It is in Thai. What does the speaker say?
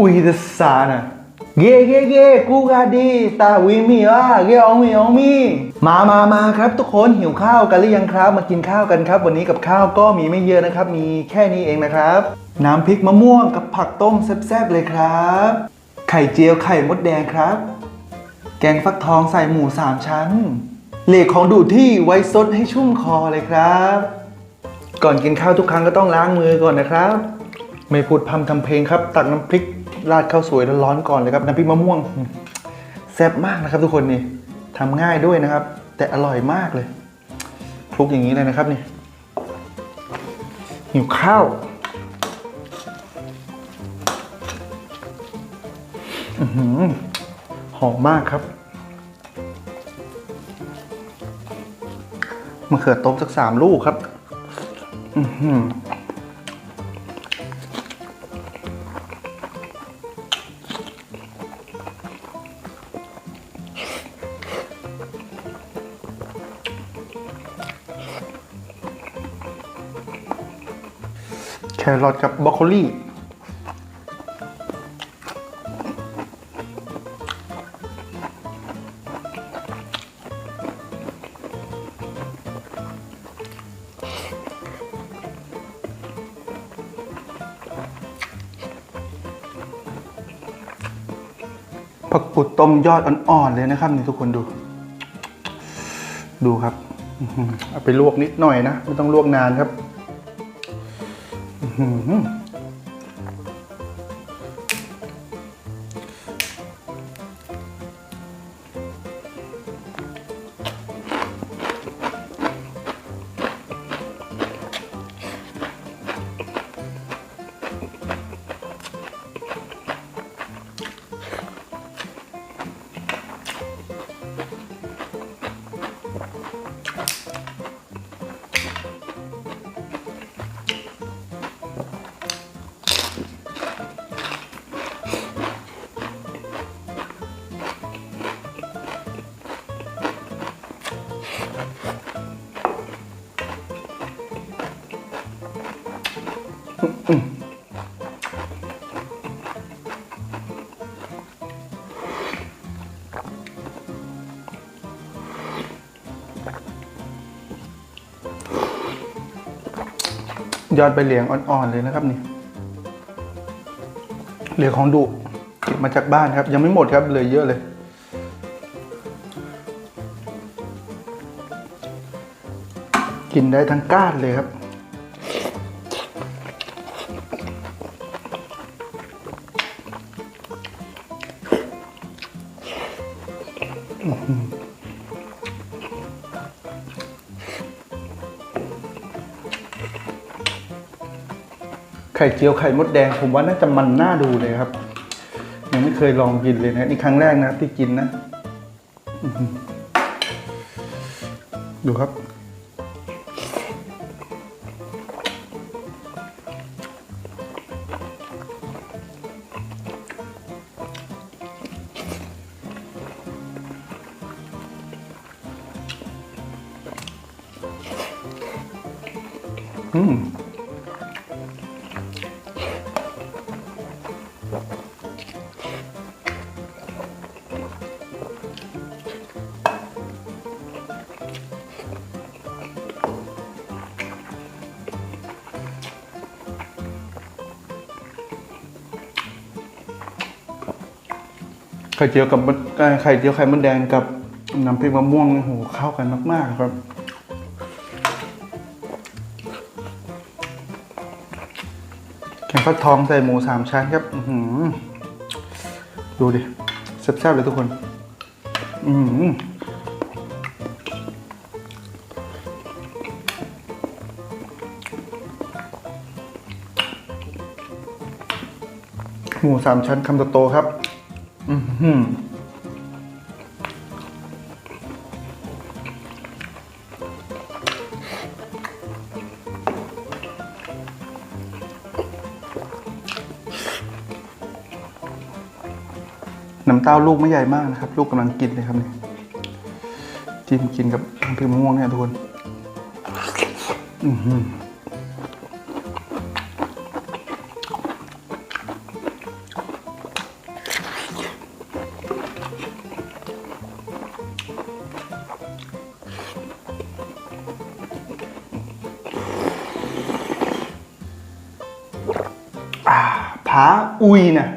uyda sana. Ge ge ge กูกาดีตาวิมีอะเกอองมีอองมีมามามาครับทุกคนหิวข้าวกันหรือยังครับ มากินข้าวกันครับ วันนี้กับข้าวก็มีไม่เยอะนะครับ มีแค่นี้เองนะครับ น้ำพริกมะม่วงกับผักต้มแซ่บๆเลยครับ ไข่เจียวไข่มดแดงครับ แกงฟักทองใส่หมูสามชั้น เหล็กของดูดที่ไว้ซดให้ชุ่มคอเลยครับ ก่อนกินข้าวทุกครั้งก็ต้องล้างมือก่อนนะครับ ไม่พูดพร่ำทำเพลงครับ ตักน้ำพริก ราดข้าวสวยร้อนๆก่อนเลยครับน้ำพริกมะม่วงแซ่บมากนะครับทุกคนนี่ทำง่ายด้วยนะครับ แต่อร่อยมากเลยคลุกอย่างนี้เลยนะครับนี่หิวข้าวอหอมมากครับมะเขือต้มสักสามลูกครับ อือหือ แครอทกับบรอกโคลีผักกุดต้มยอดอ่อนๆเลยนะครับนี่ทุกคนดู ดูครับเอาไปลวกนิดหน่อยนะ ไม่ต้องลวกนานครับ อื้ ยอดใบเหลียงอ่อนๆเลยนะครับนี่เหลือของดุเก็บมาจากบ้านครับ ยังไม่หมดครับเหลือเยอะเลย กินได้ทั้งก้านเลยครับ ไข่เจียวไข่มดแดง ผมว่าน่าจะมันน่าดูเลยครับ ยังไม่เคยลองกินเลยนะนี่ครั้งแรกนะที่กินนะ ดูครับ อืมไข่เจียวกับไข่เจียวไข่มดแดงกับน้ำพริกมะม่วงโอ้โหเข้ากันมากๆครับ ฟักทองใส่หมูสามชั้นครับอืดูดิแซ่บๆเลยทุกคน อืหมูสามชั้นคำโตๆครับ อืม น้ำเต้าลูกไม่ใหญ่มากนะครับ ลูกกำลังกินเลยครับนี่จิ้มกินกับน้ำพริกมะม่วงเนี่ยทุกคนอือหือผาอุยนะ